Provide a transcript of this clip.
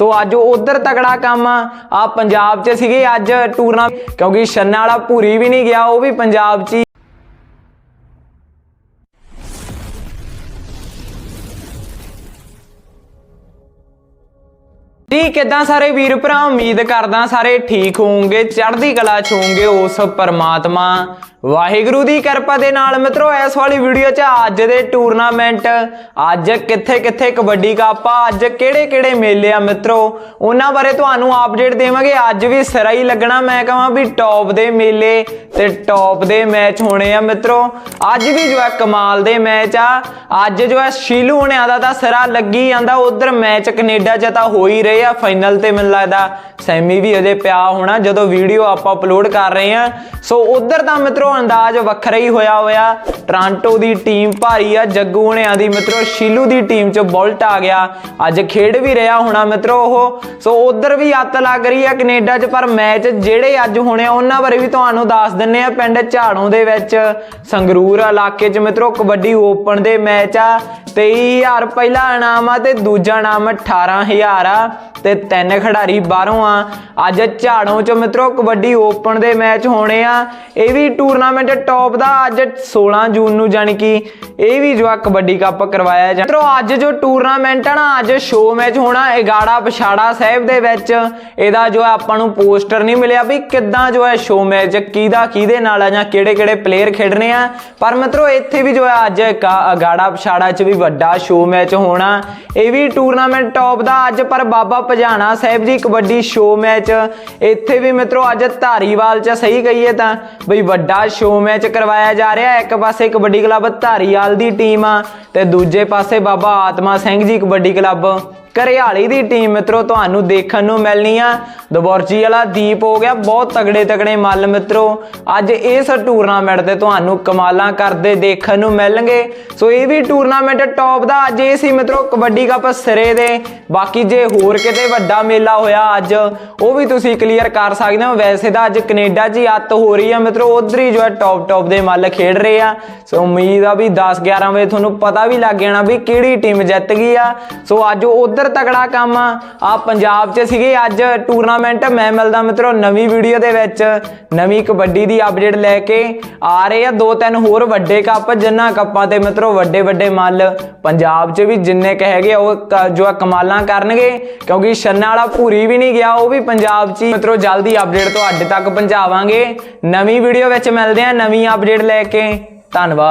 ਸੋ ਅੱਜ ਉਧਰ ਤਕੜਾ ਕੰਮ ਆ। ਆ ਪੰਜਾਬ 'ਚ ਸੀਗੇ ਅੱਜ ਟੂਰਨਾ ਕਿਉਂਕਿ ਛੰਨਾ ਵਾਲਾ ਭੂਰੀ ਵੀ ਨਹੀਂ ਗਿਆ, ਉਹ ਵੀ ਪੰਜਾਬ 'ਚ ਜੀ ਕਿਦਾਂ ਸਾਰੇ ਵੀਰ ਭਰਾ, ਉਮੀਦ ਕਰਦਾ ਸਾਰੇ ਠੀਕ ਹੋਵੋਗੇ, ਚੜ੍ਹਦੀ ਕਲਾ ਚ ਹੋਵੋਗੇ ਉਸ ਪਰਮਾਤਮਾ। ਵਾਹਿਗੁਰੂ ਦੀ ਕਿਰਪਾ ਦੇ ਨਾਲ ਮਿੱਤਰੋ, ਇਸ ਵਾਲੀ ਵੀਡੀਓ 'ਚ ਅੱਜ ਦੇ ਟੂਰਨਾਮੈਂਟ, ਅੱਜ ਕਿੱਥੇ ਕਿੱਥੇ ਕਬੱਡੀ ਕੱਪ ਆ, ਅੱਜ ਕਿਹੜੇ ਕਿਹੜੇ ਮੇਲੇ ਆ ਮਿੱਤਰੋ, ਉਹਨਾਂ ਬਾਰੇ ਤੁਹਾਨੂੰ ਅਪਡੇਟ ਦੇਵਾਂਗੇ। ਅੱਜ ਵੀ ਸਿਰਾ ਹੀ ਲੱਗਣਾ, ਮੈਂ ਕਹਾਂ ਵੀ ਟੌਪ ਦੇ ਮੇਲੇ ਤੇ ਟੌਪ ਦੇ ਮੈਚ ਹੋਣੇ ਆ ਮਿੱਤਰੋ। ਅੱਜ ਵੀ ਜੋ ਹੈ ਕਮਾਲ ਦੇ ਮੈਚ ਆ। ਅੱਜ ਜੋ ਹੈ ਸ਼ੀਲੂ ਹੁਣਿਆਂ ਦਾ ਤਾਂ ਸਿਰਾ ਲੱਗੀ ਜਾਂਦਾ। ਉਧਰ ਮੈਚ ਕੈਨੇਡਾ 'ਚ ਤਾਂ ਹੋ ਹੀ ਰਹੇ ਆ। ਫਾਈਨਲ ਤੇ ਮੈਨੂੰ ਲੱਗਦਾ ਸੈਮੀ ਵੀ ਅਜੇ ਪਿਆ ਹੋਣਾ, ਜਦੋਂ ਵੀਡੀਓ ਆਪਾਂ ਅਪਲੋਡ ਕਰ ਰਹੇ ਆ। ਸੋ ਉਧਰ ਤਾਂ ਮਿੱਤਰੋ ਅੰਦਾਜ਼ ਵੱਖਰਾ ਹੀ ਹੋਇਆ ਹੋਇਆ। ਟ੍ਰਾਂਟੋ ਦੀ ਟੀਮ ਭਾਰੀ ਆ। ਜੱਗੂ ਹੁਣਿਆਂ ਦੀ ਮਿੱਤਰੋ ਸ਼ੀਲੂ ਦੀ ਟੀਮ 'ਚ ਬੋਲਟ ਆ ਗਿਆ। ਅੱਜ ਖੇਡ ਵੀ ਰਿਹਾ ਹੋਣਾ ਮਿੱਤਰੋ ਉਹ। ਸੋ ਉਧਰ ਵੀ ਅੱਤ ਲੱਗ ਰਹੀ ਆ ਕੈਨੇਡਾ 'ਚ, ਪਰ ਮੈਚ ਜਿਹੜੇ ਅੱਜ ਹੋਣੇ ਆ, ਉਹਨਾਂ ਬਾਰੇ ਵੀ ਤੁਹਾਨੂੰ ਦੱਸ ਦਿੰਦੇ ਦਿੰਨੇ ਆ ਪਿੰਡ ਝਾੜੋਂ ਦੇ ਵਿੱਚ, ਸੰਗਰੂਰ ਇਲਾਕੇ 'ਚ ਮਿੱਤਰੋ, ਕਬੱਡੀ ਓਪਨ ਦੇ ਮੈਚ ਆ 23000 ਪਹਿਲਾ ਇਨਾਮ ਆ ਤੇ ਦੂਜਾ ਇਨਾਮ 18000 ਆ। ਤੇ ਤਿੰਨ ਖਿਡਾਰੀ ਬਾਹਰੋਂ ਆ। ਅੱਜ ਝਾੜੋਂ 'ਚ ਮਿੱਤਰੋ, ਕਬੱਡੀ ਓਪਨ ਦੇ ਮੈਚ ਹੋਣੇ ਆ। ਇਹ ਵੀ ਟੂਰਨਾਮੈਂਟ ਟੌਪ ਦਾ ਅੱਜ 16 ਜੂਨ ਨੂੰ ਜਾਣੀ ਕਿ ਇਹ ਵੀ ਜੋ ਕਬੱਡੀ ਕੱਪ ਕਰਵਾਇਆ ਜਾ ਮਿੱਤਰੋ, ਅੱਜ ਜੋ ਟੂਰਨਾਮੈਂਟ ਆ ਨਾ, ਅੱਜ ਸ਼ੋਅ ਮੈਚ ਹੋਣਾ ਇਗਾੜਾ ਪਛਾੜਾ ਸਾਹਿਬ ਦੇ ਵਿੱਚ। ਇਹਦਾ ਜੋ ਹੈ ਆਪਾਂ ਨੂੰ ਪੋਸਟਰ ਨਹੀਂ ਮਿਲਿਆ ਵੀ ਕਿੱਦਾਂ ਜੋ ਹੈ ਸ਼ੋ ਮੈਚ ਕਿਹਦਾ, ਕਿਹਦੇ ਨਾਲ ਆ ਜਾਂ ਕਿਹੜੇ ਕਿਹੜੇ ਪਲੇਅਰ ਖੇਡਣੇ ਆ। ਪਰ ਮਿੱਤਰੋ, ਇੱਥੇ ਵੀ ਜੋ ਹੈ ਅੱਜ ਇੱਕ ਪਛਾੜਾ 'ਚ ਵੀ ਵੱਡਾ ਸ਼ੋਅ ਮੈਚ ਹੋਣਾ। ਇਹ ਵੀ ਟੂਰਨਾਮੈਂਟ ਟੌਪ ਦਾ ਅੱਜ, ਪਰ ਬਾਬਾ ਪਜਾਣਾ ਸਾਹਿਬ ਜੀ ਕਬੱਡੀ ਸ਼ੋ ਮੈਚ ਇੱਥੇ ਵੀ ਮਿੱਤਰੋ, ਅੱਜ ਧਾਰੀਵਾਲ 'ਚ ਸਹੀ ਕਹੀਏ ਤਾਂ ਬਈ ਵੱਡਾ ਸ਼ੋ ਮੈਚ ਕਰਵਾਇਆ ਜਾ ਰਿਹਾ। ਇੱਕ ਪਾਸੇ ਕਬੱਡੀ ਕਲੱਬ ਧਾਰੀਵਾਲ ਦੀ ਟੀਮ ਆ ਤੇ ਦੂਜੇ ਪਾਸੇ ਬਾਬਾ ਆਤਮਾ ਸਿੰਘ ਜੀ ਕਬੱਡੀ ਕਲੱਬ ਘਰਿਆਲੀ ਦੀ ਟੀਮ ਮਿੱਤਰੋ, ਤੁਹਾਨੂੰ ਦੇਖਣ ਨੂੰ ਮਿਲਣੀ ਆ। ਦਬੋਰਜੀ ਵਾਲਾ ਦੀਪ ਹੋ ਗਿਆ, ਬਹੁਤ ਤਗੜੇ ਤਗੜੇ ਮੱਲ ਮਿੱਤਰੋ। ਅੱਜ ਇਸ ਟੂਰਨਾਮੈਂਟ ਤੇ ਤੁਹਾਨੂੰ ਕਮਾਲਾਂ ਕਰਦੇ ਦੇਖਣ ਨੂੰ ਮਿਲਣਗੇ। ਸੋ ਇਹ ਵੀ ਟੂਰਨਾਮੈਂਟ ਟੌਪ ਦਾ, ਅੱਜ ਇਹ ਸੀ ਮਿੱਤਰੋ, ਕਬੱਡੀ ਕੱਪ ਸਿਰੇ ਦੇ। ਬਾਕੀ ਜੇ ਹੋਰ ਕਿਤੇ ਵੱਡਾ ਮੇਲਾ ਹੋਇਆ ਅੱਜ, ਉਹ ਵੀ ਤੁਸੀਂ ਕਲੀਅਰ ਕਰ ਸਕਦੇ ਹੋ। ਵੈਸੇ ਤਾਂ ਅੱਜ ਕੈਨੇਡਾ 'ਚ ਹੀ ਅੱਤ ਹੋ ਰਹੀ ਆ ਮਿੱਤਰੋ, ਉਧਰ ਹੀ ਜੋ ਹੈ ਟੌਪ ਟੌਪ ਦੇ ਮੱਲ ਖੇਡ ਰਹੇ ਆ। ਸੋ ਉਮੀਦ ਆ ਵੀ 10 11 ਵਜੇ ਤੁਹਾਨੂੰ ਪਤਾ ਵੀ ਲੱਗ ਜਾਣਾ ਵੀ ਕਿਹੜੀ ਟੀਮ ਜਿੱਤ ਗਈ ਆ। ਸੋ ਅੱਜ ਉਧਰ ਤਗੜਾ ਕੰਮ ਆ। ਆ ਪੰਜਾਬ 'ਚ ਸੀਗੇ ਅੱਜ ਟੂਰਨਾਮੈਂਟ ਮੈਂ ਮਿਲਦਾ ਮਿੱਤਰੋ ਨਵੀਂ ਵੀਡੀਓ ਦੇ ਵਿੱਚ। ਨਵੀਂ ਕਬੱਡੀ ਦੀ ਅਪਡੇਟ ਲੈ ਕੇ ਆ ਰਹੇ ਆ ਦੋ ਤਿੰਨ ਹੋਰ ਵੱਡੇ ਕੱਪ, ਜਿਨ੍ਹਾਂ ਕੱਪਾਂ ਤੇ ਮਿੱਤਰੋ ਵੱਡੇ ਵੱਡੇ ਮੱਲ। ਪੰਜਾਬ 'ਚ ਵੀ ਜਿੰਨੇ ਕ ਹੈਗੇ ਆ, ਉਹ ਜੋ ਆ ਕਮਾਲਾਂ ਕਰਨਗੇ। ਕਿਉਂਕਿ ਛੰਨਾ ਵਾਲਾ ਭੂਰੀ ਵੀ ਨਹੀਂ ਗਿਆ, ਉਹ ਵੀ ਪੰਜਾਬ 'ਚ ਹੀ ਮਿੱਤਰੋ ਜਲਦੀ ਅਪਡੇਟ ਤੁਹਾਡੇ ਤੱਕ ਪਹੁੰਚਾਵਾਂਗੇ। ਨਵੀਂ ਵੀਡੀਓ ਵਿੱਚ ਮਿਲਦੇ ਆ, ਨਵੀਂ ਅਪਡੇਟ ਲੈ ਕੇ। ਧੰਨਵਾਦ।